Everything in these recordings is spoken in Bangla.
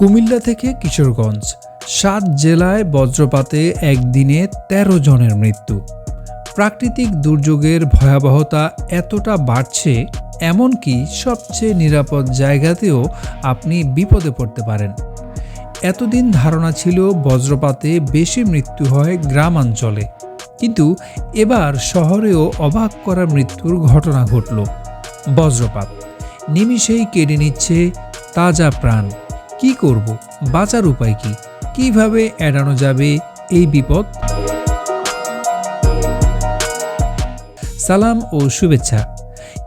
কুমিল্লা থেকে কিশোরগঞ্জ, সাত জেলায় বজ্রপাতে একদিনে ১৩ জনের মৃত্যু। প্রাকৃতিক দুর্যোগের ভয়াবহতা এতটা বাড়ছে, এমনকি সবচেয়ে নিরাপদ জায়গাতেও আপনি বিপদে পড়তে পারেন। এতদিন ধারণা ছিল বজ্রপাতে বেশি মৃত্যু হয় গ্রামাঞ্চলে, কিন্তু এবার শহরেও অবাক করা মৃত্যুর ঘটনা ঘটল। বজ্রপাত, নিমিষেই কেড়ে নিচ্ছে তাজা প্রাণ। কি করব? বাঁচার উপায় কি? কীভাবে এড়ানো যাবে এই বিপদ? সালাম ও শুভেচ্ছা।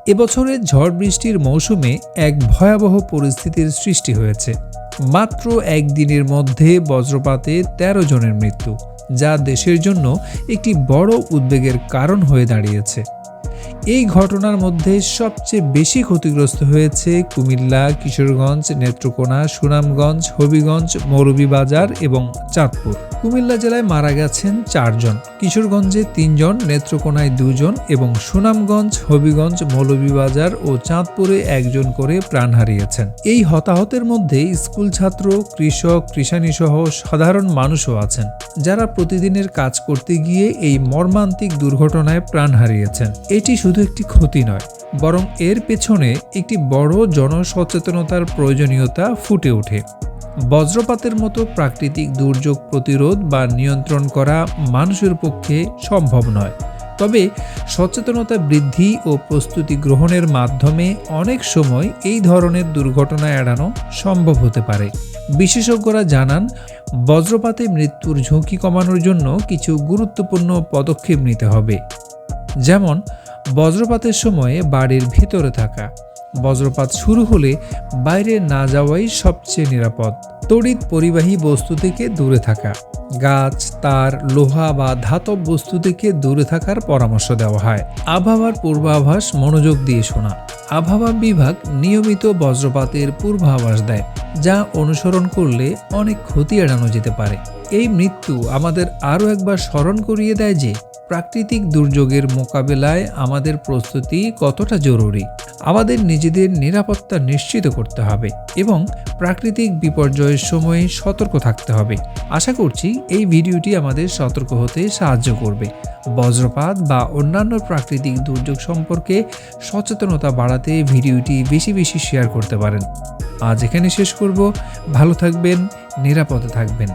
এবছরের ঝড় বৃষ্টির মৌসুমে এক ভয়াবহ পরিস্থিতির সৃষ্টি হয়েছে। মাত্র একদিনের মধ্যে বজ্রপাতে ১৩ জনের মৃত্যু, যা দেশের জন্য একটি বড় উদ্বেগের কারণ হয়ে দাঁড়িয়েছে। এই ঘটনার মধ্যে সবচেয়ে বেশি ক্ষতিগ্রস্ত হয়েছে কুমিল্লা, কিশোরগঞ্জ, নেত্রকোনা, সুনামগঞ্জ, হবিগঞ্জ, মৌলভীবাজার এবং চাঁদপুর। কুমিল্লা জেলায় মারা গেছেন চারজন, কিশোরগঞ্জে তিনজন, নেত্রকোনায় দুজন এবং সুনামগঞ্জ, হবিগঞ্জ, মৌলভীবাজার ও চাঁদপুরে একজন করে প্রাণ হারিয়েছেন। এই হতাহতের মধ্যে স্কুল ছাত্র, কৃষক, কৃষানী সহ সাধারণ মানুষও আছেন, যারা প্রতিদিনের কাজ করতে গিয়ে এই মর্মান্তিক দুর্ঘটনায় প্রাণ হারিয়েছেন। এটি শুধু একটি ক্ষতি নয়, বরং এর পেছনে একটি বড় জনসচেতনতার প্রয়োজনীয়তা ফুটে ওঠে। বজ্রপাতের মতো প্রাকৃতিক দুর্যোগ প্রতিরোধ বা নিয়ন্ত্রণ করা মানুষের পক্ষে সম্ভব নয়। তবে সচেতনতা বৃদ্ধি ও প্রস্তুতি গ্রহণের মাধ্যমে অনেক সময় এই ধরনের দুর্ঘটনা এড়ানো সম্ভব হতে পারে। বিশেষজ্ঞরা জানান, বজ্রপাতে মৃত্যুর ঝুঁকি কমানোর জন্য কিছু গুরুত্বপূর্ণ পদক্ষেপ নিতে হবে। যেমন বজ্রপাতের সময়ে বাড়ির ভিতরে থাকা। বজ্রপাত শুরু হলে বাইরে না যাওয়াই সবচেয়ে নিরাপদ। তড়িৎ পরিবাহী বস্তু থেকে দূরে থাকা। গাছ, তার, লোহা বা ধাতব বস্তু থেকে দূরে থাকার পরামর্শ দেওয়া হয়। আবহাওয়ার পূর্বাভাস মনোযোগ দিয়ে শোনা। আবহাওয়া বিভাগ নিয়মিত বজ্রপাতের পূর্বাভাস দেয়, যা অনুসরণ করলে অনেক ক্ষতি এড়ানো যেতে পারে। এই মৃত্যু আমাদের আরও একবার স্মরণ করিয়ে দেয় যে প্রাকৃতিক দুর্যোগের মোকাবেলায় আমাদের প্রস্তুতি কতটা জরুরি? আমাদের নিজেদের নিরাপত্তা নিশ্চিত করতে হবে এবং প্রাকৃতিক বিপর্যয়ের সময়ে সতর্ক থাকতে হবে। আশা করছি এই ভিডিওটি আমাদের সতর্ক হতে সাহায্য করবে। বজ্রপাত বা অন্যান্য প্রাকৃতিক দুর্যোগ সম্পর্কে সচেতনতা বাড়াতে ভিডিওটি বেশি বেশি শেয়ার করতে পারেন। আজ এখানে শেষ করব। ভালো থাকবেন, নিরাপদে থাকবেন।